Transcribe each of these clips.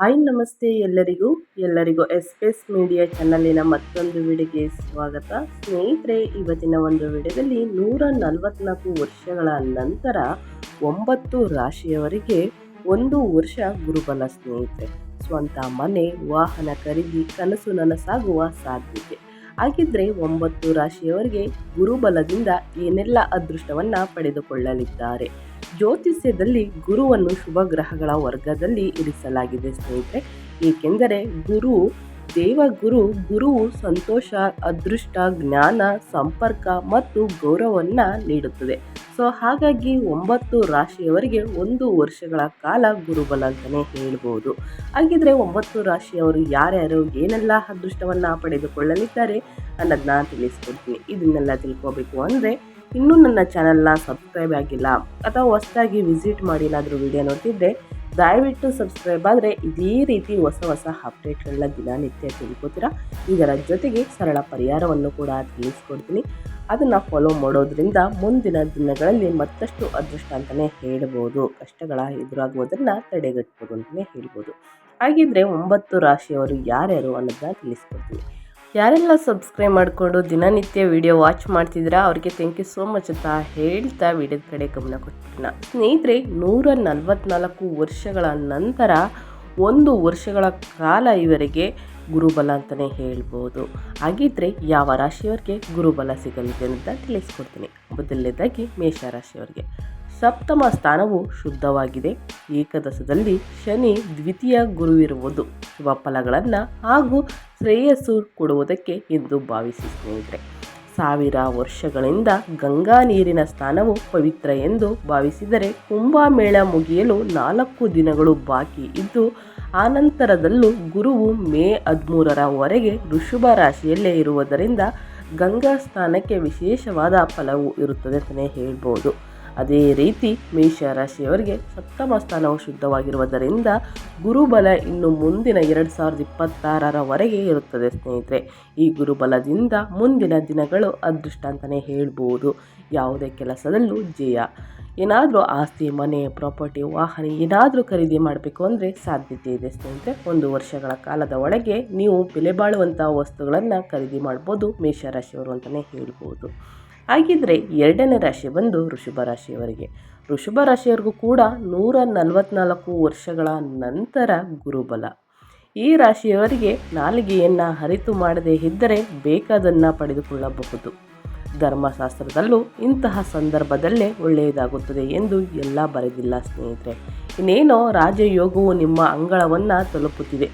Hi, ನಮಸ್ತೆ ಎಲ್ಲರಿಗೂ. ಎಲ್ಲರಿಗೂ ಎಸ್ ಎಸ್ ಮೀಡಿಯಾ ಚಾನಲಿನ ಮತ್ತೊಂದು ವಿಡಿಯೋಗೆ ಸ್ವಾಗತ. ಸ್ನೇಹಿತರೆ, ಇವತ್ತಿನ ಒಂದು ವಿಡಿಯೋದಲ್ಲಿ ನೂರ ನಲವತ್ನಾಲ್ಕು ವರ್ಷಗಳ ನಂತರ ಒಂಬತ್ತು ರಾಶಿಯವರಿಗೆ ಒಂದು ವರ್ಷ ಗುರುಬಲ ಸ್ನೇಹಿತರೆ. ಸ್ವಂತ ಮನೆ, ವಾಹನ ಖರೀದಿ, ಕನಸು ನನಸಾಗುವ ಸಾಧ್ಯತೆ. ಹಾಗಿದ್ರೆ ಒಂಬತ್ತು ರಾಶಿಯವರಿಗೆ ಗುರುಬಲದಿಂದ ಏನೆಲ್ಲ ಅದೃಷ್ಟವನ್ನು ಪಡೆದುಕೊಳ್ಳಲಿದ್ದಾರೆ? ಜ್ಯೋತಿಷ್ಯದಲ್ಲಿ ಗುರುವನ್ನು ಶುಭ ಗ್ರಹಗಳ ವರ್ಗದಲ್ಲಿ ಇರಿಸಲಾಗಿದೆ ಸ್ನೇಹಿತರೆ. ಏಕೆಂದರೆ ಗುರು, ದೇವಗುರು ಗುರುವು ಸಂತೋಷ, ಅದೃಷ್ಟ, ಜ್ಞಾನ, ಸಂಪರ್ಕ ಮತ್ತು ಗೌರವವನ್ನು ನೀಡುತ್ತದೆ. ಸೊ, ಹಾಗಾಗಿ ಒಂಬತ್ತು ರಾಶಿಯವರಿಗೆ ಒಂದು ವರ್ಷಗಳ ಕಾಲ ಗುರುಬಲ ಅಂತಲೇ ಹೇಳ್ಬೋದು. ಹಾಗಿದ್ರೆ ಒಂಬತ್ತು ರಾಶಿಯವರು ಯಾರ್ಯಾರು, ಏನೆಲ್ಲ ಅದೃಷ್ಟವನ್ನು ಪಡೆದುಕೊಳ್ಳಲಿದ್ದಾರೆ ಅನ್ನೋದನ್ನ ತಿಳಿಸ್ಕೊಡ್ತೀನಿ. ಇದನ್ನೆಲ್ಲ ತಿಳ್ಕೋಬೇಕು ಅಂದರೆ ಇನ್ನೂ ನನ್ನ ಚಾನಲ್ನ ಸಬ್ಸ್ಕ್ರೈಬ್ ಆಗಿಲ್ಲ ಅಥವಾ ಹೊಸದಾಗಿ ವಿಸಿಟ್ ಮಾಡಿ ಏನಾದರೂ ವಿಡಿಯೋ ನೋಡ್ತಿದ್ದೆ ದಯವಿಟ್ಟು ಸಬ್ಸ್ಕ್ರೈಬ್ ಆದರೆ ಇದೇ ರೀತಿ ಹೊಸ ಹೊಸ ಅಪ್ಡೇಟ್ಗಳನ್ನ ದಿನನಿತ್ಯ ತಿಳ್ಕೊತೀರಾ? ಇದರ ಜೊತೆಗೆ ಸರಳ ಪರಿಹಾರವನ್ನು ಕೂಡ ತಿಳಿಸ್ಕೊಡ್ತೀನಿ. ಅದನ್ನು ಫಾಲೋ ಮಾಡೋದ್ರಿಂದ ಮುಂದಿನ ದಿನಗಳಲ್ಲಿ ಮತ್ತಷ್ಟು ಅದೃಷ್ಟ ಅಂತಲೇ ಹೇಳ್ಬೋದು. ಕಷ್ಟಗಳ ಎದುರಾಗುವುದನ್ನು ತಡೆಗಟ್ಬೋದು ಅಂತಲೇ ಹೇಳ್ಬೋದು. ಹಾಗಿದ್ರೆ ಒಂಬತ್ತು ರಾಶಿಯವರು ಯಾರ್ಯಾರು ಅನ್ನೋದನ್ನ ತಿಳಿಸ್ಕೊಡ್ತೀನಿ. ಯಾರೆಲ್ಲ ಸಬ್ಸ್ಕ್ರೈಬ್ ಮಾಡಿಕೊಂಡು ದಿನನಿತ್ಯ ವಿಡಿಯೋ ವಾಚ್ ಮಾಡ್ತಿದ್ದೀರಾ, ಅವ್ರಿಗೆ ಥ್ಯಾಂಕ್ ಯು ಸೋ ಮಚ್ ಅಂತ ಹೇಳ್ತಾ ವಿಡಿಯೋದ ಕಡೆ ಗಮನ ಕೊಟ್ಟಿನ ಸ್ನೇಹಿತರೆ, ನೂರ ನಲವತ್ನಾಲ್ಕು ವರ್ಷಗಳ ನಂತರ ಒಂದು ವರ್ಷಗಳ ಕಾಲ ಇವರಿಗೆ ಗುರುಬಲ ಅಂತಲೇ ಹೇಳ್ಬೋದು. ಹಾಗಿದ್ರೆ ಯಾವ ರಾಶಿಯವರಿಗೆ ಗುರುಬಲ ಸಿಗಲಿದೆ ಅಂತ ತಿಳಿಸ್ಕೊಡ್ತೀನಿ. ಮೊದಲನೇದಾಗಿ ಮೇಷ ರಾಶಿಯವರಿಗೆ. ಸಪ್ತಮ ಸ್ಥಾನವು ಶುದ್ಧವಾಗಿದೆ. ಏಕದಶದಲ್ಲಿ ಶನಿ ದ್ವಿತೀಯ ಗುರುವಿರುವುದು. ಶುಭ ಫಲಗಳನ್ನು ಹಾಗೂ ಶ್ರೇಯಸ್ಸು ಕೊಡುವುದಕ್ಕೆ ಎಂದು ಭಾವಿಸಿ ಸ್ನೇಹಿತರೆ. ಸಾವಿರ ವರ್ಷಗಳಿಂದ ಗಂಗಾ ನೀರಿನ ಸ್ಥಾನವು ಪವಿತ್ರ ಎಂದು ಭಾವಿಸಿದರೆ ಕುಂಭಮೇಳ ಮುಗಿಯಲು ನಾಲ್ಕು ದಿನಗಳು ಬಾಕಿ ಇದ್ದು, ಆನಂತರದಲ್ಲೂ ಗುರುವು ಮೇ ಹದಿಮೂರರವರೆಗೆ ಋಷಭ ರಾಶಿಯಲ್ಲೇ ಇರುವುದರಿಂದ ಗಂಗಾ ಸ್ಥಾನಕ್ಕೆ ವಿಶೇಷವಾದ ಫಲವು ಇರುತ್ತದೆ ಅಂತಲೇ ಹೇಳ್ಬೋದು. ಅದೇ ರೀತಿ ಮೇಷ ರಾಶಿಯವರಿಗೆ ಸಪ್ತಮ ಸ್ಥಾನವು ಶುದ್ಧವಾಗಿರುವುದರಿಂದ ಗುರುಬಲ ಇನ್ನು ಮುಂದಿನ ಎರಡು ಸಾವಿರದ ಇಪ್ಪತ್ತಾರರವರೆಗೆ ಇರುತ್ತದೆ ಸ್ನೇಹಿತರೆ. ಈ ಗುರುಬಲದಿಂದ ಮುಂದಿನ ದಿನಗಳು ಅದೃಷ್ಟ ಅಂತಲೇ ಹೇಳ್ಬೋದು. ಯಾವುದೇ ಕೆಲಸದಲ್ಲೂ ಜಯ. ಏನಾದರೂ ಆಸ್ತಿ, ಮನೆ, ಪ್ರಾಪರ್ಟಿ, ವಾಹನ ಏನಾದರೂ ಖರೀದಿ ಮಾಡಬೇಕು ಅಂದರೆ ಸಾಧ್ಯತೆ ಇದೆ ಸ್ನೇಹಿತರೆ. ಒಂದು ವರ್ಷಗಳ ಕಾಲದ ಒಳಗೆ ನೀವು ಬೆಲೆ ಬಾಳುವಂಥ ವಸ್ತುಗಳನ್ನು ಖರೀದಿ ಮಾಡ್ಬೋದು ಮೇಷರಾಶಿಯವರು ಅಂತಲೇ ಹೇಳ್ಬೋದು. ಹಾಗಿದ್ರೆ ಎರಡನೇ ರಾಶಿ ಬಂದು ಋಷಭ ರಾಶಿಯವರಿಗೆ. ಋಷಭ ರಾಶಿಯವರಿಗೂ ಕೂಡ ನೂರ ನಲವತ್ನಾಲ್ಕು ವರ್ಷಗಳ ನಂತರ ಗುರುಬಲ. ಈ ರಾಶಿಯವರಿಗೆ ನಾಲಿಗೆಯನ್ನು ಹರಿತು ಮಾಡದೇ ಇದ್ದರೆ ಬೇಕಾದನ್ನು ಪಡೆದುಕೊಳ್ಳಬಹುದು. ಧರ್ಮಶಾಸ್ತ್ರದಲ್ಲೂ ಇಂತಹ ಸಂದರ್ಭದಲ್ಲೇ ಒಳ್ಳೆಯದಾಗುತ್ತದೆ ಎಂದು ಎಲ್ಲ ಬರೆದಿಲ್ಲ ಸ್ನೇಹಿತರೆ. ಇನ್ನೇನೋ ರಾಜಯೋಗವು ನಿಮ್ಮ ಅಂಗಳವನ್ನು ತಲುಪುತ್ತಿದೆ.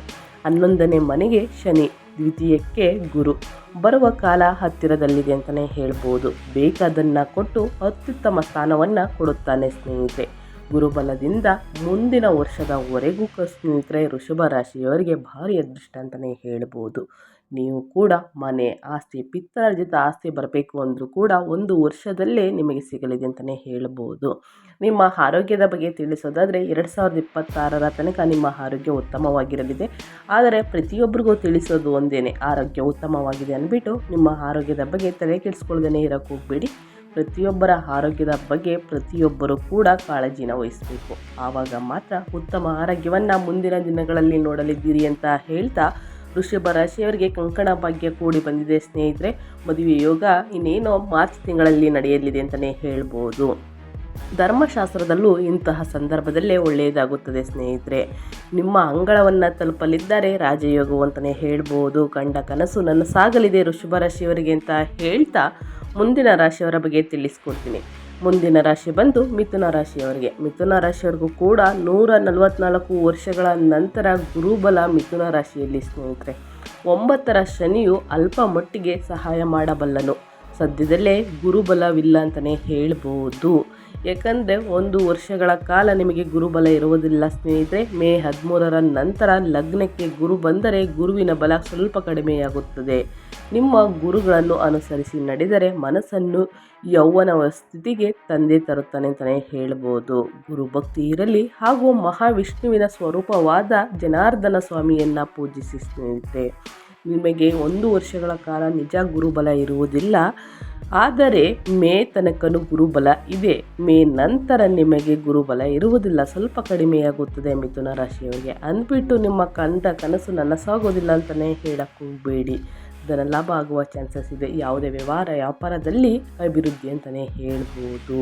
ಹನ್ನೊಂದನೇ ಮನೆಗೆ ಶನಿ. ದ್ವಿತೀಯಕ್ಕೆ ಗುರು. ಬರುವ ಕಾಲ ಹತ್ತಿರದಲ್ಲಿದೆ ಅಂತಲೇ ಹೇಳ್ಬೋದು. ಬೇಕಾದನ್ನು ಕೊಟ್ಟು ಅತ್ಯುತ್ತಮ ಸ್ಥಾನವನ್ನು ಕೊಡುತ್ತಾನೆ ಸ್ನೇಹಿತರೆ. ಗುರುಬಲದಿಂದ ಮುಂದಿನ ವರ್ಷದವರೆಗೂ ಸ್ನೇಹಿತರೆ ಋಷಭ ರಾಶಿಯವರಿಗೆ ಭಾರಿ ಅದೃಷ್ಟ ಅಂತಲೇ ಹೇಳ್ಬೋದು. ನೀವು ಕೂಡ ಮನೆ ಆಸ್ತಿ ಪಿತ್ರಾರ್ಜಿತ ಆಸ್ತಿ ಬರಬೇಕು ಅಂದರೂ ಕೂಡ ಒಂದು ವರ್ಷದಲ್ಲೇ ನಿಮಗೆ ಸಿಗಲಿದೆ ಅಂತಲೇ ಹೇಳ್ಬೋದು. ನಿಮ್ಮ ಆರೋಗ್ಯದ ಬಗ್ಗೆ ತಿಳಿಸೋದಾದರೆ ಎರಡು ಸಾವಿರದ ಇಪ್ಪತ್ತಾರರ ತನಕ ನಿಮ್ಮ ಆರೋಗ್ಯ ಉತ್ತಮವಾಗಿರಲಿದೆ. ಆದರೆ ಪ್ರತಿಯೊಬ್ಬರಿಗೂ ತಿಳಿಸೋದು ಒಂದೇ ಆರೋಗ್ಯ ಉತ್ತಮವಾಗಿದೆ ಅಂದ್ಬಿಟ್ಟು ನಿಮ್ಮ ಆರೋಗ್ಯದ ಬಗ್ಗೆ ತಲೆ ಕೆಡಿಸ್ಕೊಳ್ದೇ ಇರೋಕ್ಕೆ ಹೋಗಬೇಡಿ. ಪ್ರತಿಯೊಬ್ಬರ ಆರೋಗ್ಯದ ಬಗ್ಗೆ ಪ್ರತಿಯೊಬ್ಬರು ಕೂಡ ಕಾಳಜಿನ ವಹಿಸಬೇಕು. ಆವಾಗ ಮಾತ್ರ ಉತ್ತಮ ಆರೋಗ್ಯವನ್ನು ಮುಂದಿನ ದಿನಗಳಲ್ಲಿ ನೋಡಲಿದ್ದೀರಿ ಅಂತ ಹೇಳ್ತಾ ವೃಷಭ ರಾಶಿಯವರಿಗೆ ಕಂಕಣ ಭಾಗ್ಯ ಕೂಡಿ ಬಂದಿದೆ ಸ್ನೇಹಿತರೆ. ಮದುವೆ ಯೋಗ ಇನ್ನೇನೋ ಮಾರ್ಚ್ ತಿಂಗಳಲ್ಲಿ ನಡೆಯಲಿದೆ ಅಂತಲೇ ಹೇಳ್ಬೋದು. ಧರ್ಮಶಾಸ್ತ್ರದಲ್ಲೂ ಇಂತಹ ಸಂದರ್ಭದಲ್ಲೇ ಒಳ್ಳೆಯದಾಗುತ್ತದೆ ಸ್ನೇಹಿತರೆ. ನಿಮ್ಮ ಅಂಗಳವನ್ನು ತಲುಪಲಿದ್ದಾರೆ ರಾಜಯೋಗವು ಅಂತಲೇ ಹೇಳ್ಬೋದು. ಕಂಡ ಕನಸು ನನ್ನ ಸಾಗಲಿದೆ ಋಷಭ ರಾಶಿಯವರಿಗೆ ಅಂತ ಹೇಳ್ತಾ ಮುಂದಿನ ರಾಶಿಯವರ ಬಗ್ಗೆ ತಿಳಿಸ್ಕೊಡ್ತೀನಿ. ಮುಂದಿನ ರಾಶಿ ಬಂದು ಮಿಥುನ ರಾಶಿಯವರಿಗೆ. ಮಿಥುನ ರಾಶಿಯವರಿಗೂ ಕೂಡ ನೂರ ನಲವತ್ನಾಲ್ಕು ವರ್ಷಗಳ ನಂತರ ಗುರುಬಲ ಮಿಥುನ ರಾಶಿಯಲ್ಲಿ ಸ್ನೇಹಿತರೆ. ಒಂಬತ್ತರ ಶನಿಯು ಅಲ್ಪ ಮಟ್ಟಿಗೆ ಸಹಾಯ ಮಾಡಬಲ್ಲನು. ಸದ್ಯದಲ್ಲೇ ಗುರುಬಲವಿಲ್ಲ ಅಂತಲೇ ಹೇಳ್ಬೋದು. ಯಾಕಂದರೆ ಒಂದು ವರ್ಷಗಳ ಕಾಲ ನಿಮಗೆ ಗುರುಬಲ ಇರುವುದಿಲ್ಲ ಸ್ನೇಹಿತರೆ. ಮೇ ಹದಿಮೂರರ ನಂತರ ಲಗ್ನಕ್ಕೆ ಗುರು ಬಂದರೆ ಗುರುವಿನ ಬಲ ಸ್ವಲ್ಪ ಕಡಿಮೆಯಾಗುತ್ತದೆ. ನಿಮ್ಮ ಗುರುಗಳನ್ನು ಅನುಸರಿಸಿ ನಡೆದರೆ ಮನಸ್ಸನ್ನು ಯೌವನ ಸ್ಥಿತಿಗೆ ತಂದೆ ತರುತ್ತಾನೆ ಅಂತಲೇ ಹೇಳ್ಬೋದು. ಗುರುಭಕ್ತಿ ಇರಲಿ ಹಾಗೂ ಮಹಾವಿಷ್ಣುವಿನ ಸ್ವರೂಪವಾದ ಜನಾರ್ದನ ಸ್ವಾಮಿಯನ್ನು ಪೂಜಿಸಿ ಸ್ನೇಹಿತರೆ, ನಿಮಗೆ ಒಂದು ವರ್ಷಗಳ ಕಾಲ ನಿಜ ಗುರುಬಲ ಇರುವುದಿಲ್ಲ. ಆದರೆ ಮೇ ತನಕನೂ ಗುರುಬಲ ಇದೆ. ಮೇ ನಂತರ ನಿಮಗೆ ಗುರುಬಲ ಇರುವುದಿಲ್ಲ. ಸ್ವಲ್ಪ ಕಡಿಮೆಯಾಗುತ್ತದೆ ಮಿಥುನ ರಾಶಿಯವರಿಗೆ. ಅಂದ್ಬಿಟ್ಟು ನಿಮ್ಮ ಕಂಡ ಕನಸು ನನಸಾಗೋದಿಲ್ಲ ಅಂತಲೇ ಹೇಳಕ್ಕೆ ಹೋಗಬೇಡಿ ಧನ ಲಾಭ ಆಗುವ ಚಾನ್ಸಸ್ ಇದೆ. ಯಾವುದೇ ವ್ಯವಹಾರ, ವ್ಯಾಪಾರದಲ್ಲಿ ಅಭಿವೃದ್ಧಿ ಅಂತಲೇ ಹೇಳ್ಬೋದು.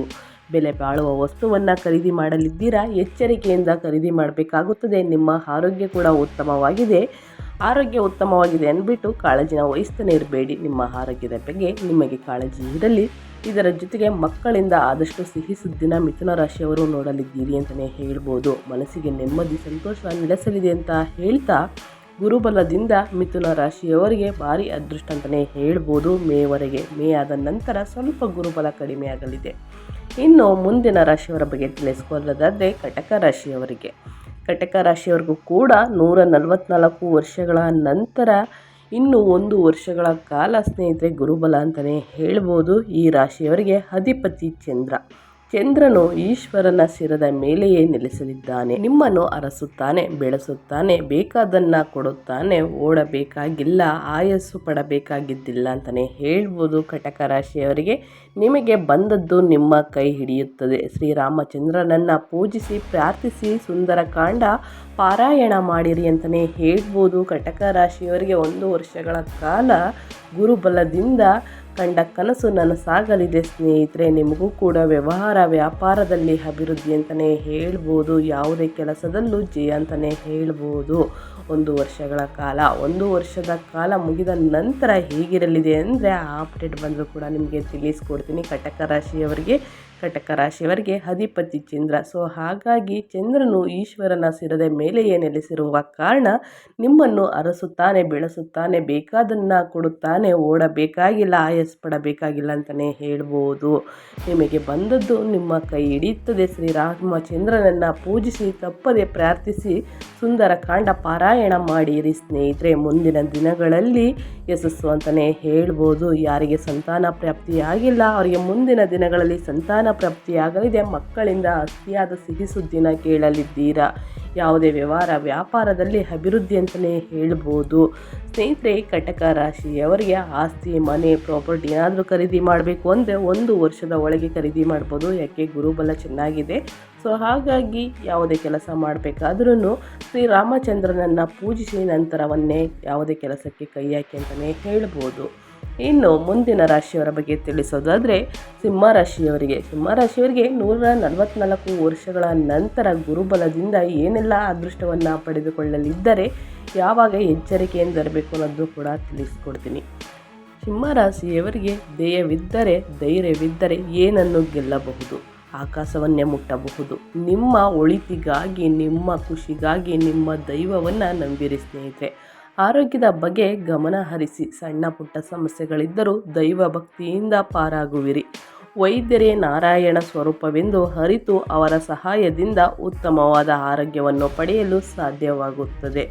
ಬೆಲೆ ಬಾಳುವ ವಸ್ತುವನ್ನು ಖರೀದಿ ಮಾಡಲಿದ್ದೀರಾ? ಎಚ್ಚರಿಕೆಯಿಂದ ಖರೀದಿ ಮಾಡಬೇಕಾಗುತ್ತದೆ. ನಿಮ್ಮ ಆರೋಗ್ಯ ಕೂಡ ಉತ್ತಮವಾಗಿದೆ. ಆರೋಗ್ಯ ಉತ್ತಮವಾಗಿದೆ ಅಂದ್ಬಿಟ್ಟು ಕಾಳಜಿನ ವಹಿಸ್ತಾನೆ ಇರಬೇಡಿ. ನಿಮ್ಮ ಆರೋಗ್ಯದ ಬಗ್ಗೆ ನಿಮಗೆ ಕಾಳಜಿ ಇರಲಿ. ಇದರ ಜೊತೆಗೆ ಮಕ್ಕಳಿಂದ ಆದಷ್ಟು ಸಿಹಿ ಸುದ್ದಿನ ಮಿಥುನ ರಾಶಿಯವರು ನೋಡಲಿದ್ದೀರಿ ಅಂತಲೇ ಹೇಳ್ಬೋದು. ಮನಸ್ಸಿಗೆ ನೆಮ್ಮದಿ, ಸಂತೋಷ ನೆಲೆಸಲಿದೆ ಅಂತ ಹೇಳ್ತಾ ಗುರುಬಲದಿಂದ ಮಿಥುನ ರಾಶಿಯವರಿಗೆ ಭಾರಿ ಅದೃಷ್ಟ ಅಂತಲೇ ಹೇಳ್ಬೋದು. ಮೇವರೆಗೆ ಮೇ ಆದ ನಂತರ ಸ್ವಲ್ಪ ಗುರುಬಲ ಕಡಿಮೆಯಾಗಲಿದೆ ಇನ್ನು ಮುಂದಿನ ರಾಶಿಯವರ ಬಗ್ಗೆ ತಿಳಿಸ್ಕೊಳ್ಳೋದಾದರೆ ಕಟಕ ರಾಶಿಯವರಿಗೆ. ಕಟಕ ರಾಶಿಯವರಿಗೂ ಕೂಡ ನೂರ ನಲವತ್ನಾಲ್ಕು ವರ್ಷಗಳ ನಂತರ ಇನ್ನು ಒಂದು ವರ್ಷಗಳ ಕಾಲ ಸ್ನೇಹಿತರೆ ಗುರುಬಲ ಅಂತಲೇ ಹೇಳ್ಬೋದು. ಈ ರಾಶಿಯವರಿಗೆ ಅಧಿಪತಿ ಚಂದ್ರ. ಚಂದ್ರನು ಈಶ್ವರನ ಶಿರದ ಮೇಲೆಯೇ ನೆಲೆಸಲಿದ್ದಾನೆ. ನಿಮ್ಮನ್ನು ಅರಸುತ್ತಾನೆ, ಬೆಳೆಸುತ್ತಾನೆ, ಬೇಕಾದನ್ನ ಕೊಡುತ್ತಾನೆ, ಓಡಬೇಕಾಗಿಲ್ಲ, ಆಯಸ್ಸು ಪಡಬೇಕಾಗಿದ್ದಿಲ್ಲ ಅಂತಲೇ ಹೇಳ್ಬೋದು ಕಟಕ ರಾಶಿಯವರಿಗೆ. ನಿಮಗೆ ಬಂದದ್ದು ನಿಮ್ಮ ಕೈ ಹಿಡಿಯುತ್ತದೆ. ಶ್ರೀರಾಮಚಂದ್ರನನ್ನು ಪೂಜಿಸಿ, ಪ್ರಾರ್ಥಿಸಿ ಸುಂದರಕಾಂಡ ಪಾರಾಯಣ ಮಾಡಿರಿ ಅಂತಲೇ ಹೇಳ್ಬೋದು ಕಟಕ ರಾಶಿಯವರಿಗೆ. ಒಂದು ವರ್ಷಗಳ ಕಾಲ ಗುರುಬಲದಿಂದ ಕಂಡ ಕನಸು ನನಸಾಗಲಿದೆ ಸ್ನೇಹಿತರೆ, ನಿಮಗೂ ಕೂಡ ವ್ಯವಹಾರ ವ್ಯಾಪಾರದಲ್ಲಿ ಅಭಿವೃದ್ಧಿ ಅಂತಲೇ ಹೇಳ್ಬೋದು, ಯಾವುದೇ ಕೆಲಸದಲ್ಲೂ ಜಯ ಅಂತಲೇ ಹೇಳ್ಬೋದು. ಒಂದು ವರ್ಷಗಳ ಕಾಲ, ಒಂದು ವರ್ಷದ ಕಾಲ ಮುಗಿದ ನಂತರ ಹೇಗಿರಲಿದೆ ಅಂದರೆ ಆ ಅಪ್ಡೇಟ್ ಬಂದರೂ ಕೂಡ ನಿಮಗೆ ತಿಳಿಸ್ಕೊಡ್ತೀನಿ. ಕಟಕ ರಾಶಿಯವರಿಗೆ ಕಟಕ ರಾಶಿಯವರಿಗೆ ಅಧಿಪತಿ ಚಂದ್ರ. ಸೊ ಹಾಗಾಗಿ ಚಂದ್ರನು ಈಶ್ವರನ ಸಿರದೆ ಮೇಲೆಯೇ ನೆಲೆಸಿರುವ ಕಾರಣ ನಿಮ್ಮನ್ನು ಅರಸುತ್ತಾನೆ, ಬೆಳೆಸುತ್ತಾನೆ, ಬೇಕಾದನ್ನು ಕೊಡುತ್ತಾನೆ, ಓಡಬೇಕಾಗಿಲ್ಲ ಆಯಸ್ ಪಡಬೇಕಾಗಿಲ್ಲ ಅಂತಲೇ ಹೇಳ್ಬೋದು. ನಿಮಗೆ ಬಂದದ್ದು ನಿಮ್ಮ ಕೈ ಹಿಡಿಯುತ್ತದೆ. ಶ್ರೀರಾಮಚಂದ್ರನನ್ನು ಪೂಜಿಸಿ, ತಪ್ಪದೆ ಪ್ರಾರ್ಥಿಸಿ, ಸುಂದರ ಕಾಂಡ ಪಾರಾಯಣ ಮಾಡಿರಿ ಸ್ನೇಹಿತರೆ. ಮುಂದಿನ ದಿನಗಳಲ್ಲಿ ಯಶಸ್ಸು ಅಂತಲೇ ಹೇಳ್ಬೋದು. ಯಾರಿಗೆ ಸಂತಾನ ಪ್ರಾಪ್ತಿಯಾಗಿಲ್ಲ, ಅವರಿಗೆ ಮುಂದಿನ ದಿನಗಳಲ್ಲಿ ಸಂತಾನ ಪ್ರಾಪ್ತಿಯಾಗಲಿದೆ. ಮಕ್ಕಳಿಂದ ಅತಿಯಾದ ಸಿಹಿ ಸುದ್ದಿನ ಕೇಳಲಿದ್ದೀರಾ? ಯಾವುದೇ ವ್ಯವಹಾರ, ವ್ಯಾಪಾರದಲ್ಲಿ ಅಭಿವೃದ್ಧಿ ಅಂತಲೇ ಹೇಳ್ಬೋದು. ಸ್ನೇಹಿತರೆ ಕಟಕ ರಾಶಿಯವರಿಗೆ ಆಸ್ತಿ, ಮನೆ, ಪ್ರಾಪರ್ಟಿ ಏನಾದರೂ ಖರೀದಿ ಮಾಡಬೇಕು ಅಂದರೆ ಒಂದು ವರ್ಷದ ಒಳಗೆ ಖರೀದಿ ಮಾಡ್ಬೋದು. ಯಾಕೆ? ಗುರುಬಲ ಚೆನ್ನಾಗಿದೆ. ಸೊ, ಹಾಗಾಗಿ ಯಾವುದೇ ಕೆಲಸ ಮಾಡಬೇಕಾದ್ರೂ ಶ್ರೀರಾಮಚಂದ್ರನನ್ನು ಪೂಜಿಸಿ ನಂತರವನ್ನೇ ಯಾವುದೇ ಕೆಲಸಕ್ಕೆ ಕೈ ಹಾಕಿ ಅಂತಲೇ ಹೇಳ್ಬೋದು. ಇನ್ನು ಮುಂದಿನ ರಾಶಿಯವರ ಬಗ್ಗೆ ತಿಳಿಸೋದಾದರೆ ಸಿಂಹ ರಾಶಿಯವರಿಗೆ. ಸಿಂಹ ರಾಶಿಯವರಿಗೆ ನೂರ ನಲವತ್ನಾಲ್ಕು ವರ್ಷಗಳ ನಂತರ ಗುರುಬಲದಿಂದ ಏನೆಲ್ಲ ಅದೃಷ್ಟವನ್ನು ಪಡೆದುಕೊಳ್ಳಲಿದ್ದರೆ ಯಾವಾಗ ಎಚ್ಚರಿಕೆಯಿಂದಿರಬೇಕು ಅನ್ನೋದು ಕೂಡ ತಿಳಿಸ್ಕೊಡ್ತೀನಿ. ಸಿಂಹರಾಶಿಯವರಿಗೆ ದೇಯವಿದ್ದರೆ, ಧೈರ್ಯವಿದ್ದರೆ ಏನನ್ನು ಗೆಲ್ಲಬಹುದು? ಆಕಾಶವನ್ನೇ ಮುಟ್ಟಬಹುದು? ನಿಮ್ಮ ಒಳಿತಿಗಾಗಿ, ನಿಮ್ಮ ಖುಷಿಗಾಗಿ, ನಿಮ್ಮ ದೈವವನ್ನು ನಂಬಿರಿ ಸ್ನೇಹಿತರೆ. ಆರೋಗ್ಯದ ಬಗ್ಗೆ ಗಮನ ಹರಿಸಿ ಸಣ್ಣ ಪುಟ್ಟ ಸಮಸ್ಯೆಗಳಿದ್ದರೂ ದೈವ ಭಕ್ತಿಯಿಂದ ಪಾರಾಗುವಿರಿ. ವೈದ್ಯರೇ ನಾರಾಯಣ ಸ್ವರೂಪವೆಂದು ಅರಿತು ಅವರ ಸಹಾಯದಿಂದ ಉತ್ತಮವಾದ ಆರೋಗ್ಯವನ್ನು ಪಡೆಯಲು ಸಾಧ್ಯವಾಗುತ್ತದೆ.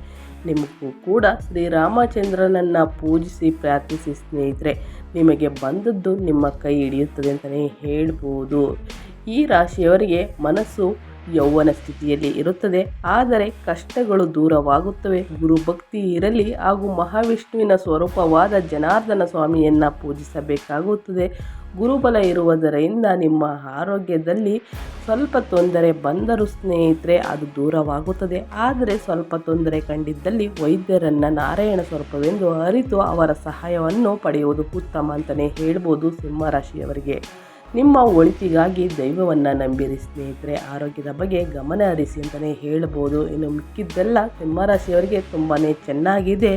ನಿಮಗೂ ಕೂಡ ಶ್ರೀರಾಮಚಂದ್ರನನ್ನು ಪೂಜಿಸಿ ಪ್ರಾರ್ಥಿಸಿ ಸ್ನೇಹಿತರೆ, ನಿಮಗೆ ಬಂದದ್ದು ನಿಮ್ಮ ಕೈ ಹಿಡಿಯುತ್ತದೆ ಅಂತಲೇ ಹೇಳ್ಬೋದು. ಈ ರಾಶಿಯವರಿಗೆ ಮನಸ್ಸು ಯೌವನ ಸ್ಥಿತಿಯಲ್ಲಿ ಇರುತ್ತದೆ. ಆದರೆ ಕಷ್ಟಗಳು ದೂರವಾಗುತ್ತವೆ. ಗುರುಭಕ್ತಿ ಇರಲಿ ಹಾಗೂ ಮಹಾವಿಷ್ಣುವಿನ ಸ್ವರೂಪವಾದ ಜನಾರ್ದನ ಸ್ವಾಮಿಯನ್ನು ಪೂಜಿಸಬೇಕಾಗುತ್ತದೆ. ಗುರುಬಲ ಇರುವುದರಿಂದ ನಿಮ್ಮ ಆರೋಗ್ಯದಲ್ಲಿ ಸ್ವಲ್ಪ ತೊಂದರೆ ಬಂದರೂ ಸ್ನೇಹಿತರೆ, ಅದು ದೂರವಾಗುತ್ತದೆ. ಆದರೆ ಸ್ವಲ್ಪ ತೊಂದರೆ ಕಂಡಿದ್ದಲ್ಲಿ ವೈದ್ಯರನ್ನು ನಾರಾಯಣ ಸ್ವರೂಪವೆಂದು ಅರಿತು ಅವರ ಸಹಾಯವನ್ನು ಪಡೆಯುವುದು ಉತ್ತಮ ಅಂತಲೇ ಹೇಳ್ಬೋದು ಸಿಂಹರಾಶಿಯವರಿಗೆ. ನಿಮ್ಮ ಒಳಿತಿಗಾಗಿ ದೈವವನ್ನು ನಂಬಿರಿ ಸ್ನೇಹಿತರೆ, ಆರೋಗ್ಯದ ಬಗ್ಗೆ ಗಮನ ಹರಿಸಿ ಅಂತಲೇ ಹೇಳ್ಬೋದು. ಇನ್ನು ಮಿಕ್ಕಿದ್ದೆಲ್ಲ ಸಿಂಹರಾಶಿಯವರಿಗೆ ತುಂಬಾ ಚೆನ್ನಾಗಿದೆ.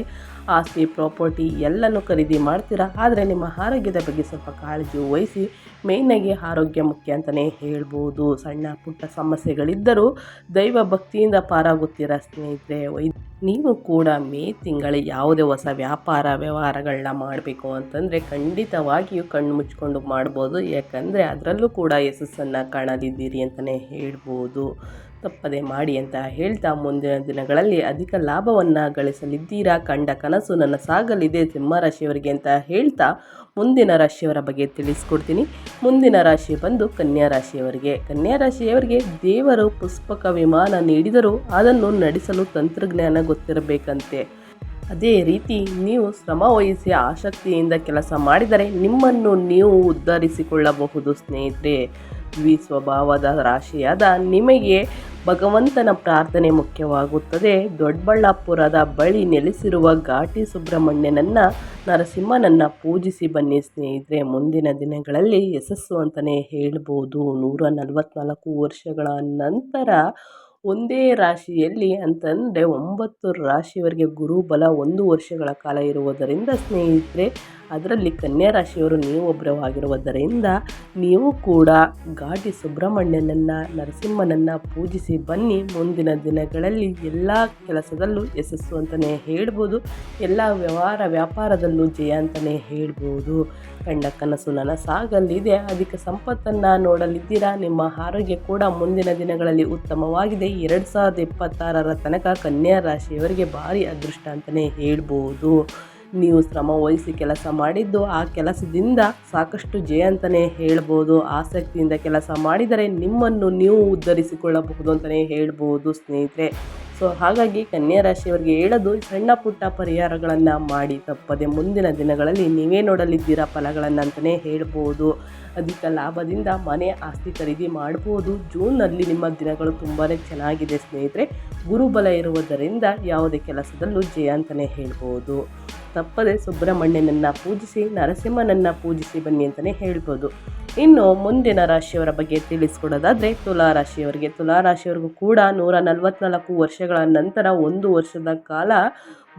ಆಸ್ತಿ, ಪ್ರಾಪರ್ಟಿ ಎಲ್ಲನೂ ಖರೀದಿ ಮಾಡ್ತೀರಾ? ಆದರೆ ನಿಮ್ಮ ಆರೋಗ್ಯದ ಬಗ್ಗೆ ಸ್ವಲ್ಪ ಕಾಳಜಿ ವಹಿಸಿ. ಮೇಯ್ನಾಗಿ ಆರೋಗ್ಯ ಮುಖ್ಯ ಅಂತಲೇ ಹೇಳ್ಬೋದು. ಸಣ್ಣ ಪುಟ್ಟ ಸಮಸ್ಯೆಗಳಿದ್ದರೂ ದೈವ ಭಕ್ತಿಯಿಂದ ಪಾರಾಗುತ್ತೀರಾ ಸ್ನೇಹಿತರೆ? ನೀವು ಕೂಡ ಮೇ ತಿಂಗಳ ಯಾವುದೇ ಹೊಸ ವ್ಯಾಪಾರ ವ್ಯವಹಾರಗಳನ್ನ ಮಾಡಬೇಕು ಅಂತಂದರೆ ಖಂಡಿತವಾಗಿಯೂ ಕಣ್ಣು ಮುಚ್ಕೊಂಡು ಮಾಡ್ಬೋದು. ಯಾಕಂದರೆ ಅದರಲ್ಲೂ ಕೂಡ ಯಶಸ್ಸನ್ನು ಕಾಣದಿದ್ದೀರಿ ಅಂತಲೇ ಹೇಳ್ಬೋದು. ತಪ್ಪದೆ ಮಾಡಿ ಅಂತ ಹೇಳ್ತಾ ಮುಂದಿನ ದಿನಗಳಲ್ಲಿ ಅಧಿಕ ಲಾಭವನ್ನು ಗಳಿಸಲಿದ್ದೀರಾ? ಕಂಡ ಕನಸು ನನ್ನ ಸಾಗಲಿದೆ ಸಿಂಹರಾಶಿಯವರಿಗೆ ಅಂತ ಹೇಳ್ತಾ ಮುಂದಿನ ರಾಶಿಯವರ ಬಗ್ಗೆ ತಿಳಿಸ್ಕೊಡ್ತೀನಿ. ಮುಂದಿನ ರಾಶಿ ಬಂದು ಕನ್ಯಾ ರಾಶಿಯವರಿಗೆ. ಕನ್ಯಾ ರಾಶಿಯವರಿಗೆ ದೇವರು ಪುಷ್ಪಕ ವಿಮಾನ ನೀಡಿದರೂ ಅದನ್ನು ನಡೆಸಲು ತಂತ್ರಜ್ಞಾನ ಗೊತ್ತಿರಬೇಕಂತೆ. ಅದೇ ರೀತಿ ನೀವು ಶ್ರಮ ವಹಿಸಿ ಆಸಕ್ತಿಯಿಂದ ಕೆಲಸ ಮಾಡಿದರೆ ನಿಮ್ಮನ್ನು ನೀವು ಉದ್ಧರಿಸಿಕೊಳ್ಳಬಹುದು ಸ್ನೇಹಿತರೆ. ದ್ವಿ ಸ್ವಭಾವದ ರಾಶಿಯಾದ ನಿಮಗೆ ಭಗವಂತನ ಪ್ರಾರ್ಥನೆ ಮುಖ್ಯವಾಗುತ್ತದೆ. ದೊಡ್ಡಬಳ್ಳಾಪುರದ ಬಳಿ ನೆಲೆಸಿರುವ ಘಾಟಿ ಸುಬ್ರಹ್ಮಣ್ಯನನ್ನ ನರಸಿಂಹನನ್ನ ಪೂಜಿಸಿ ಬನ್ನಿ ಸ್ನೇಹಿತರೆ. ಮುಂದಿನ ದಿನಗಳಲ್ಲಿ ಯಶಸ್ಸು ಅಂತಲೇ ಹೇಳ್ಬೋದು. ನೂರ ನಲವತ್ತ್ನಾಲ್ಕು ವರ್ಷಗಳ ನಂತರ ಒಂದೇ ರಾಶಿಯಲ್ಲಿ ಅಂತಂದರೆ ಒಂಬತ್ತು ರಾಶಿವರೆಗೆ ಗುರುಬಲ ಒಂದು ವರ್ಷಗಳ ಕಾಲ ಇರುವುದರಿಂದ ಸ್ನೇಹಿತರೆ ಅದರಲ್ಲಿ ಕನ್ಯಾ ರಾಶಿಯವರು ನೀವು ಒಬ್ಬರವಾಗಿರುವುದರಿಂದ ನೀವು ಕೂಡ ಘಾಟಿ ಸುಬ್ರಹ್ಮಣ್ಯನನ್ನು, ನರಸಿಂಹನನ್ನು ಪೂಜಿಸಿ ಬನ್ನಿ. ಮುಂದಿನ ದಿನಗಳಲ್ಲಿ ಎಲ್ಲ ಕೆಲಸದಲ್ಲೂ ಯಶಸ್ಸು ಅಂತಲೇ ಹೇಳ್ಬೋದು. ಎಲ್ಲ ವ್ಯವಹಾರ ವ್ಯಾಪಾರದಲ್ಲೂ ಜಯ ಅಂತಲೇ ಹೇಳ್ಬೋದು. ಕಂಡ ಕನಸು ನನಸಾಗಲಿದೆ. ಅಧಿಕ ಸಂಪತ್ತನ್ನು ನೋಡಲಿದ್ದೀರಾ? ನಿಮ್ಮ ಆರೋಗ್ಯ ಕೂಡ ಮುಂದಿನ ದಿನಗಳಲ್ಲಿ ಉತ್ತಮವಾಗಿದೆ. ಎರಡು ಸಾವಿರದ ಇಪ್ಪತ್ತಾರರ ತನಕ ಕನ್ಯಾ ರಾಶಿಯವರಿಗೆ ಭಾರಿ ಅದೃಷ್ಟ ಅಂತಲೇ ಹೇಳ್ಬೋದು. ನೀವು ಶ್ರಮ ವಹಿಸಿ ಕೆಲಸ ಮಾಡಿದ್ದು, ಆ ಕೆಲಸದಿಂದ ಸಾಕಷ್ಟು ಜಯ ಅಂತಲೇ ಹೇಳ್ಬೋದು. ಆಸಕ್ತಿಯಿಂದ ಕೆಲಸ ಮಾಡಿದರೆ ನಿಮ್ಮನ್ನು ನೀವು ಉದ್ಧರಿಸಿಕೊಳ್ಳಬಹುದು ಅಂತಲೇ ಹೇಳ್ಬೋದು ಸ್ನೇಹಿತರೆ. ಸೊ ಹಾಗಾಗಿ ಕನ್ಯಾ ರಾಶಿಯವರಿಗೆ ಹೇಳೋದು, ಸಣ್ಣ ಪುಟ್ಟ ಪರಿಹಾರಗಳನ್ನು ಮಾಡಿ ತಪ್ಪದೆ ಮುಂದಿನ ದಿನಗಳಲ್ಲಿ ನೀವೇ ನೋಡಲಿದ್ದೀರಾ ಫಲಗಳನ್ನು ಅಂತಲೇ ಹೇಳ್ಬೋದು. ಅಧಿಕ ಲಾಭದಿಂದ ಮನೆ ಆಸ್ತಿ ಖರೀದಿ ಮಾಡ್ಬೋದು. ಜೂನ್ನಲ್ಲಿ ನಿಮ್ಮ ದಿನಗಳು ತುಂಬಾ ಚೆನ್ನಾಗಿದೆ ಸ್ನೇಹಿತರೆ. ಗುರುಬಲ ಇರುವುದರಿಂದ ಯಾವುದೇ ಕೆಲಸದಲ್ಲೂ ಜಯ ಅಂತಲೇ ಹೇಳ್ಬೋದು. ತಪ್ಪದೆ ಸುಬ್ರಹ್ಮಣ್ಯನನ್ನು ಪೂಜಿಸಿ, ನರಸಿಂಹನನ್ನು ಪೂಜಿಸಿ ಬನ್ನಿ ಅಂತಲೇ ಹೇಳ್ಬೋದು. ಇನ್ನು ಮುಂದಿನ ರಾಶಿಯವರ ಬಗ್ಗೆ ತಿಳಿಸ್ಕೊಡೋದಾದರೆ ತುಲಾ ರಾಶಿಯವರಿಗೆ. ತುಲಾ ರಾಶಿಯವರಿಗೂ ಕೂಡ ನೂರ ನಲವತ್ತ್ನಾಲ್ಕು ವರ್ಷಗಳ ನಂತರ ಒಂದು ವರ್ಷದ ಕಾಲ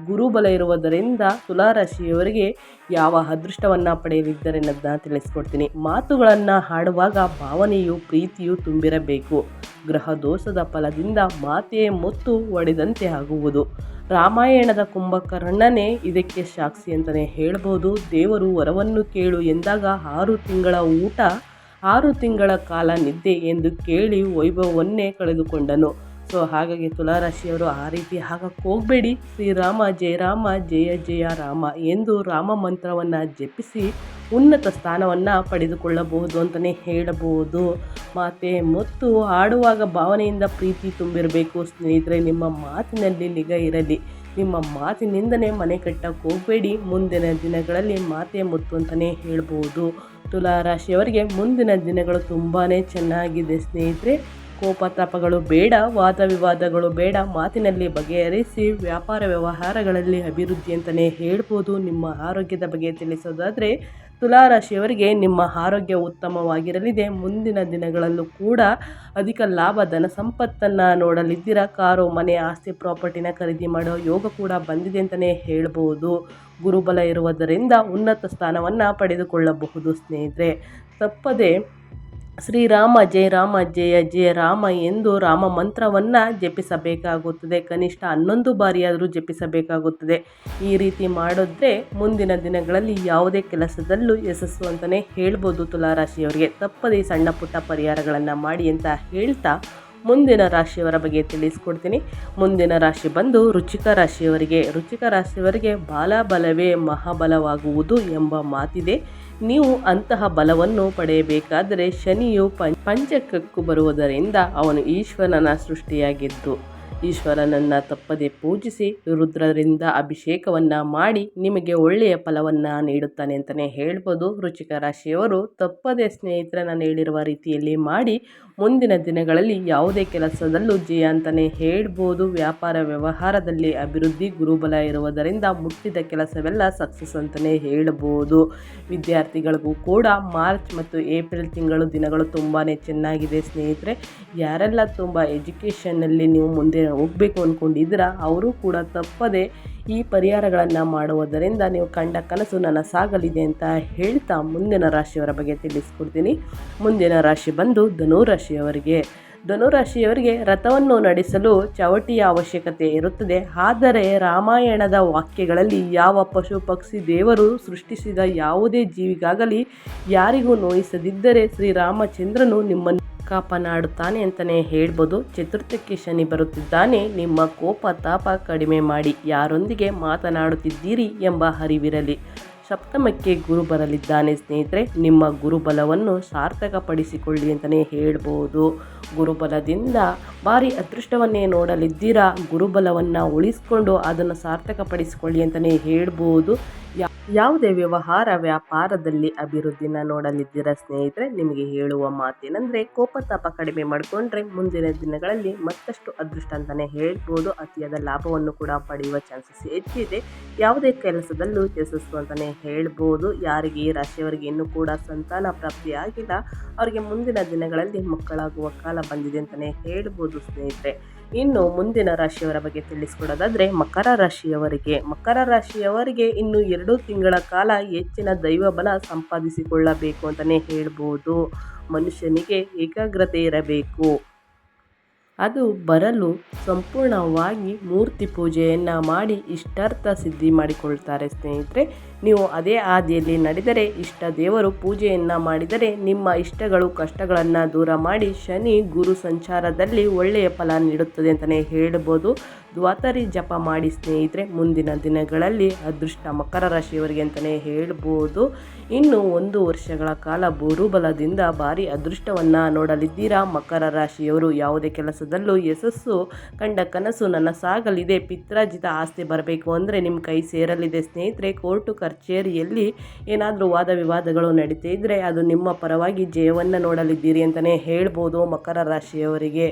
ಗುರುಬಲ ಇರುವುದರಿಂದ ತುಲಾ ರಾಶಿಯವರಿಗೆ ಯಾವ ಅದೃಷ್ಟವನ್ನು ಪಡೆಯಲಿದ್ದಾರೆ ಅನ್ನೋದನ್ನ ತಿಳಿಸ್ಕೊಡ್ತೀನಿ. ಮಾತುಗಳನ್ನು ಹಾಡುವಾಗ ಭಾವನೆಯು, ಪ್ರೀತಿಯು ತುಂಬಿರಬೇಕು. ಗ್ರಹ ದೋಷದ ಫಲದಿಂದ ಮಾತೆಯೇ ಮುತ್ತು ಒಡೆದಂತೆ ಆಗುವುದು. ರಾಮಾಯಣದ ಕುಂಭಕರ್ಣನೇ ಇದಕ್ಕೆ ಸಾಕ್ಷಿ ಅಂತಲೇ ಹೇಳ್ಬೋದು. ದೇವರು ವರವನ್ನು ಕೇಳು ಎಂದಾಗ ಆರು ತಿಂಗಳ ಊಟ, ಆರು ತಿಂಗಳ ಕಾಲ ನಿದ್ದೆ ಎಂದು ಕೇಳಿ ವೈಭವವನ್ನೇ ಕಳೆದುಕೊಂಡನು. ಸೊ, ಹಾಗಾಗಿ ತುಲಾರಾಶಿಯವರು ಆ ರೀತಿ ಆಗಕ್ಕೆ ಹೋಗಬೇಡಿ. ಶ್ರೀರಾಮ ಜಯರಾಮ ಜಯ ಜಯ ರಾಮ ಎಂದು ರಾಮ ಮಂತ್ರವನ್ನು ಜಪಿಸಿ ಉನ್ನತ ಸ್ಥಾನವನ್ನು ಪಡೆದುಕೊಳ್ಳಬಹುದು ಅಂತಲೇ ಹೇಳಬಹುದು. ಮಾತೆ, ಮತ್ತು ಆಡುವಾಗ ಭಾವನೆಯಿಂದ ಪ್ರೀತಿ ತುಂಬಿರಬೇಕು. ಸ್ನೇಹಿತರೆ, ನಿಮ್ಮ ಮಾತಿನಲ್ಲಿ ನಿಗ ಇರಲಿ. ನಿಮ್ಮ ಮಾತಿನಿಂದನೇ ಮನೆ ಕಟ್ಟಕ್ಕೆ ಹೋಗಬೇಡಿ. ಮುಂದಿನ ದಿನಗಳಲ್ಲಿ ಮಾತೆ, ಮುತ್ತು ಅಂತಲೇ ಹೇಳ್ಬೋದು ತುಲಾ ರಾಶಿಯವರಿಗೆ ಮುಂದಿನ ದಿನಗಳು ತುಂಬಾ ಚೆನ್ನಾಗಿದೆ ಸ್ನೇಹಿತರೆ. ಕೋಪತಾಪಗಳು ಬೇಡ ವಾದ ವಿವಾದಗಳು ಬೇಡ. ಮಾತಿನಲ್ಲಿ ಬಗೆಹರಿಸಿ ವ್ಯಾಪಾರ ವ್ಯವಹಾರಗಳಲ್ಲಿ ಅಭಿವೃದ್ಧಿ ಅಂತಲೇ ಹೇಳ್ಬೋದು ನಿಮ್ಮ ಆರೋಗ್ಯದ ಬಗ್ಗೆ ತಿಳಿಸೋದಾದರೆ ತುಲಾರಾಶಿಯವರಿಗೆ ನಿಮ್ಮ ಆರೋಗ್ಯ ಉತ್ತಮವಾಗಿರಲಿದೆ. ಮುಂದಿನ ದಿನಗಳಲ್ಲೂ ಕೂಡ ಅಧಿಕ ಲಾಭ, ಧನ ಸಂಪತ್ತನ್ನು ನೋಡಲಿದ್ದೀರ? ಕಾರು, ಮನೆ, ಆಸ್ತಿ, ಪ್ರಾಪರ್ಟಿನ ಖರೀದಿ ಮಾಡೋ ಯೋಗ ಕೂಡ ಬಂದಿದೆ ಅಂತಲೇ ಹೇಳ್ಬೋದು. ಗುರುಬಲ ಇರುವುದರಿಂದ ಉನ್ನತ ಸ್ಥಾನವನ್ನು ಪಡೆದುಕೊಳ್ಳಬಹುದು ಸ್ನೇಹಿತರೆ. ತಪ್ಪದೆ ಶ್ರೀರಾಮ ಜಯ ರಾಮ ಜಯ ಜಯ ರಾಮ ಎಂದು ರಾಮ ಮಂತ್ರವನ್ನು ಜಪಿಸಬೇಕಾಗುತ್ತದೆ. ಕನಿಷ್ಠ ಹನ್ನೊಂದು ಬಾರಿಯಾದರೂ ಜಪಿಸಬೇಕಾಗುತ್ತದೆ. ಈ ರೀತಿ ಮಾಡಿದ್ರೆ ಮುಂದಿನ ದಿನಗಳಲ್ಲಿ ಯಾವುದೇ ಕೆಲಸದಲ್ಲೂ ಯಶಸ್ಸು ಅಂತಲೇ ಹೇಳ್ಬೋದು ತುಲಾರಾಶಿಯವರಿಗೆ. ತಪ್ಪದೇ ಸಣ್ಣ ಪುಟ್ಟ ಪರಿಹಾರಗಳನ್ನು ಮಾಡಿ ಅಂತ ಹೇಳ್ತಾ ಮುಂದಿನ ರಾಶಿಯವರ ಬಗ್ಗೆ ತಿಳಿಸ್ಕೊಡ್ತೀನಿ. ಮುಂದಿನ ರಾಶಿ ಬಂದು ರುಚಿಕ ರಾಶಿಯವರಿಗೆ. ರುಚಿಕ ರಾಶಿಯವರಿಗೆ ಬಾಲಬಲವೇ ಮಹಾಬಲವಾಗುವುದು ಎಂಬ ಮಾತಿದೆ. ನೀವು ಅಂತಹ ಬಲವನ್ನು ಪಡೆಯಬೇಕಾದರೆ ಶನಿಯು ಪಂಚಕಕ್ಕೂ ಬರುವುದರಿಂದ ಅವನು ಈಶ್ವರನ ಸೃಷ್ಟಿಯಾಗಿದ್ದು, ಈಶ್ವರನನ್ನು ತಪ್ಪದೆ ಪೂಜಿಸಿ ರುದ್ರರಿಂದ ಅಭಿಷೇಕವನ್ನು ಮಾಡಿ ನಿಮಗೆ ಒಳ್ಳೆಯ ಫಲವನ್ನು ನೀಡುತ್ತಾನೆ ಅಂತಲೇ ಹೇಳ್ಬೋದು. ರುಚಿಕ ರಾಶಿಯವರು ತಪ್ಪದೆ ಸ್ನೇಹಿತರನ್ನು ಹೇಳಿರುವ ರೀತಿಯಲ್ಲಿ ಮಾಡಿ ಮುಂದಿನ ದಿನಗಳಲ್ಲಿ ಯಾವುದೇ ಕೆಲಸದಲ್ಲೂ ಜಯ ಅಂತಲೇ ಹೇಳ್ಬೋದು. ವ್ಯಾಪಾರ ವ್ಯವಹಾರದಲ್ಲಿ ಅಭಿವೃದ್ಧಿ ಗುರುಬಲ ಇರುವುದರಿಂದ ಮುಟ್ಟಿದ ಕೆಲಸವೆಲ್ಲ ಸಕ್ಸಸ್ ಅಂತಲೇ ಹೇಳ್ಬೋದು. ವಿದ್ಯಾರ್ಥಿಗಳಿಗೂ ಕೂಡ ಮಾರ್ಚ್ ಮತ್ತು ಏಪ್ರಿಲ್ ತಿಂಗಳು ದಿನಗಳು ತುಂಬಾ ಚೆನ್ನಾಗಿದೆ ಸ್ನೇಹಿತರೆ. ಯಾರೆಲ್ಲ ತುಂಬ ಎಜುಕೇಷನ್ನಲ್ಲಿ ನೀವು ಮುಂದೆ ಹೋಗಬೇಕು ಅಂದ್ಕೊಂಡಿದ್ದೀರಾ ಅವರು ಕೂಡ ತಪ್ಪದೆ ಈ ಪರಿಹಾರಗಳನ್ನು ಮಾಡುವುದರಿಂದ ನೀವು ಕಂಡ ಕನಸು ನನಸಾಗಲಿದೆ ಅಂತ ಹೇಳ್ತಾ ಮುಂದಿನ ರಾಶಿಯವರ ಬಗ್ಗೆ ತಿಳಿಸ್ಕೊಡ್ತೀನಿ. ಮುಂದಿನ ರಾಶಿ ಬಂದು ಧನುರಾಶಿಯವರಿಗೆ. ಧನುರಾಶಿಯವರಿಗೆ ರಥವನ್ನು ನಡೆಸಲು ಚವಟಿಯ ಅವಶ್ಯಕತೆ ಇರುತ್ತದೆ. ಆದರೆ ರಾಮಾಯಣದ ವಾಕ್ಯಗಳಲ್ಲಿ ಯಾವ ಪಶು, ಪಕ್ಷಿ, ದೇವರು ಸೃಷ್ಟಿಸಿದ ಯಾವುದೇ ಜೀವಿಗಾಗಲಿ ಯಾರಿಗೂ ನೋಯಿಸದಿದ್ದರೆ ಶ್ರೀರಾಮಚಂದ್ರನು ನಿಮ್ಮನ್ನು ಕಾಪನಾಡುತ್ತಾನೆ ಅಂತಲೇ ಹೇಳ್ಬೋದು. ಚತುರ್ಥಕ್ಕೆ ಶನಿ ಬರುತ್ತಿದ್ದಾನೆ. ನಿಮ್ಮ ಕೋಪ ತಾಪ ಕಡಿಮೆ ಮಾಡಿ ಯಾರೊಂದಿಗೆ ಮಾತನಾಡುತ್ತಿದ್ದೀರಿ ಎಂಬ ಅರಿವಿರಲಿ. ಸಪ್ತಮಕ್ಕೆ ಗುರು ಬರಲಿದ್ದಾನೆ ಸ್ನೇಹಿತರೆ. ನಿಮ್ಮ ಗುರುಬಲವನ್ನು ಸಾರ್ಥಕಪಡಿಸಿಕೊಳ್ಳಿ ಅಂತಲೇ ಹೇಳ್ಬೋದು. ಗುರುಬಲದಿಂದ ಭಾರಿ ಅದೃಷ್ಟವನ್ನೇ ನೋಡಲಿದ್ದೀರಾ? ಗುರುಬಲವನ್ನು ಉಳಿಸ್ಕೊಂಡು ಅದನ್ನು ಸಾರ್ಥಕಪಡಿಸಿಕೊಳ್ಳಿ ಅಂತಲೇ ಹೇಳ್ಬೋದು. ಯಾವುದೇ ವ್ಯವಹಾರ ವ್ಯಾಪಾರದಲ್ಲಿ ಅಭಿವೃದ್ಧಿನ ನೋಡಲಿದ್ದೀರಾ ಸ್ನೇಹಿತರೆ? ನಿಮಗೆ ಹೇಳುವ ಮಾತೇನೆಂದರೆ, ಕೋಪತಾಪ ಕಡಿಮೆ ಮಾಡಿಕೊಂಡ್ರೆ ಮುಂದಿನ ದಿನಗಳಲ್ಲಿ ಮತ್ತಷ್ಟು ಅದೃಷ್ಟ ಅಂತಲೇ ಹೇಳ್ಬೋದು. ಅತಿಯಾದ ಲಾಭವನ್ನು ಕೂಡ ಪಡೆಯುವ ಚಾನ್ಸಸ್ ಹೆಚ್ಚಿದೆ. ಯಾವುದೇ ಕೆಲಸದಲ್ಲೂ ಯಶಸ್ಸು ಅಂತಲೇ ಹೇಳ್ಬೋದು. ಯಾರಿಗೆ ಈ ರಾಶಿಯವರಿಗೆ ಇನ್ನೂ ಕೂಡ ಸಂತಾನ ಪ್ರಾಪ್ತಿಯಾಗಿಲ್ಲ ಅವರಿಗೆ ಮುಂದಿನ ದಿನಗಳಲ್ಲಿ ಮಕ್ಕಳಾಗುವ ಕಾಲ ಬಂದಿದೆ ಅಂತಲೇ ಹೇಳ್ಬೋದು ಸ್ನೇಹಿತರೆ. ಇನ್ನು ಮುಂದಿನ ರಾಶಿಯವರ ಬಗ್ಗೆ ತಿಳಿಸಿಕೊಡೋದಾದರೆ ಮಕರ ರಾಶಿಯವರಿಗೆ. ಮಕರ ರಾಶಿಯವರಿಗೆ ಇನ್ನು ಎರಡು ತಿಂಗಳ ಕಾಲ ಹೆಚ್ಚಿನ ದೈವ ಬಲ ಸಂಪಾದಿಸಿಕೊಳ್ಳಬೇಕು ಅಂತಲೇ ಹೇಳ್ಬೋದು. ಮನುಷ್ಯನಿಗೆ ಏಕಾಗ್ರತೆ ಇರಬೇಕು. ಅದು ಬರಲು ಸಂಪೂರ್ಣವಾಗಿ ಮೂರ್ತಿ ಪೂಜೆಯನ್ನು ಮಾಡಿ ಇಷ್ಟಾರ್ಥ ಸಿದ್ಧಿ ಮಾಡಿಕೊಳ್ತಾರೆ ಸ್ನೇಹಿತರೆ. ನೀವು ಅದೇ ಹಾದಿಯಲ್ಲಿ ನಡೆದರೆ ಇಷ್ಟ ದೇವರು ಪೂಜೆಯನ್ನು ಮಾಡಿದರೆ ನಿಮ್ಮ ಇಷ್ಟಗಳು ಕಷ್ಟಗಳನ್ನು ದೂರ ಮಾಡಿ ಶನಿ ಗುರು ಸಂಚಾರದಲ್ಲಿ ಒಳ್ಳೆಯ ಫಲ ನೀಡುತ್ತದೆ ಅಂತಲೇ ಹೇಳ್ಬೋದು. ದ್ವಾತರಿ ಜಪ ಮಾಡಿ ಸ್ನೇಹಿತರೆ, ಮುಂದಿನ ದಿನಗಳಲ್ಲಿ ಅದೃಷ್ಟ ಮಕರ ರಾಶಿಯವರಿಗೆ ಅಂತಲೇ ಹೇಳ್ಬೋದು. ಇನ್ನು ಒಂದು ವರ್ಷಗಳ ಕಾಲ ಗುರುಬಲದಿಂದ ಭಾರಿ ಅದೃಷ್ಟವನ್ನು ನೋಡಲಿದ್ದೀರಾ? ಮಕರ ರಾಶಿಯವರು ಯಾವುದೇ ಕೆಲಸದಲ್ಲೂ ಯಶಸ್ಸು ಕಂಡ ಕನಸು ನನ್ನ ಸಾಗಲಿದೆ. ಪಿತ್ರಾಜಿತ ಆಸ್ತಿ ಬರಬೇಕು ಅಂದರೆ ನಿಮ್ಮ ಕೈ ಸೇರಲಿದೆ. ಸ್ನೇಹಿತರೆ, ಕೋರ್ಟು ಕಚೇರಿಯಲ್ಲಿ ಏನಾದರೂ ವಾದ ವಿವಾದಗಳು ನಡೀತಾ ಇದ್ದರೆ ಅದು ನಿಮ್ಮ ಪರವಾಗಿ ಜಯವನ್ನು ನೋಡಲಿದ್ದೀರಿ ಅಂತಲೇ ಹೇಳ್ಬೋದು ಮಕರ ರಾಶಿಯವರಿಗೆ.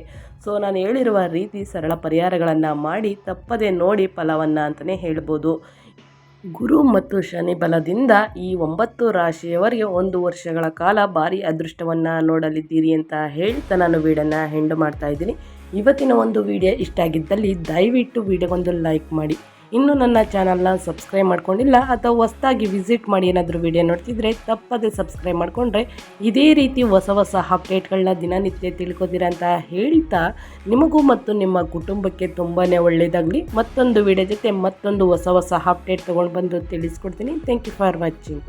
ಸೊ, ನಾನು ಹೇಳಿರುವ ರೀತಿ ಸರಳ ಪರಿಹಾರಗಳನ್ನು ಮಾಡಿ ತಪ್ಪದೆ ನೋಡಿ ಫಲವನ್ನು ಅಂತಲೇ ಹೇಳ್ಬೋದು. ಗುರು ಮತ್ತು ಶನಿ ಬಲದಿಂದ ಈ ಒಂಬತ್ತು ರಾಶಿಯವರಿಗೆ ಒಂದು ವರ್ಷಗಳ ಕಾಲ ಭಾರಿ ಅದೃಷ್ಟವನ್ನು ನೋಡಲಿದ್ದೀರಿ ಅಂತ ಹೇಳ್ತಾ ನಾನು ವೀಡನ್ನು ಹೆಂಡು ಮಾಡ್ತಾ ಇದ್ದೀನಿ. ಇವತ್ತಿನ ಒಂದು ವಿಡಿಯೋ ಇಷ್ಟ ಆಗಿದ್ದಲ್ಲಿ ದಯವಿಟ್ಟು ವಿಡಿಯೋಗೊಂದು ಲೈಕ್ ಮಾಡಿ. ಇನ್ನೂ ನನ್ನ ಚಾನಲ್ನ ಸಬ್ಸ್ಕ್ರೈಬ್ ಮಾಡ್ಕೊಂಡಿಲ್ಲ ಅಥವಾ ಹೊಸ್ದಾಗಿ ವಿಸಿಟ್ ಮಾಡಿ ಏನಾದರೂ ವಿಡಿಯೋ ನೋಡ್ತಿದ್ರೆ ತಪ್ಪದೆ ಸಬ್ಸ್ಕ್ರೈಬ್ ಮಾಡಿಕೊಂಡ್ರೆ ಇದೇ ರೀತಿ ಹೊಸ ಹೊಸ ಅಪ್ಡೇಟ್ಗಳನ್ನ ದಿನನಿತ್ಯ ತಿಳ್ಕೊತೀರ ಅಂತ ಹೇಳ್ತಾ ನಿಮಗೂ ಮತ್ತು ನಿಮ್ಮ ಕುಟುಂಬಕ್ಕೆ ತುಂಬಾ ಒಳ್ಳೆಯದಾಗಲಿ ಮತ್ತೊಂದು ವಿಡಿಯೋ ಜೊತೆ ಮತ್ತೊಂದು ಹೊಸ ಹೊಸ ಅಪ್ಡೇಟ್ ತೊಗೊಂಡು ಬಂದು ತಿಳಿಸ್ಕೊಡ್ತೀನಿ. Thank you for watching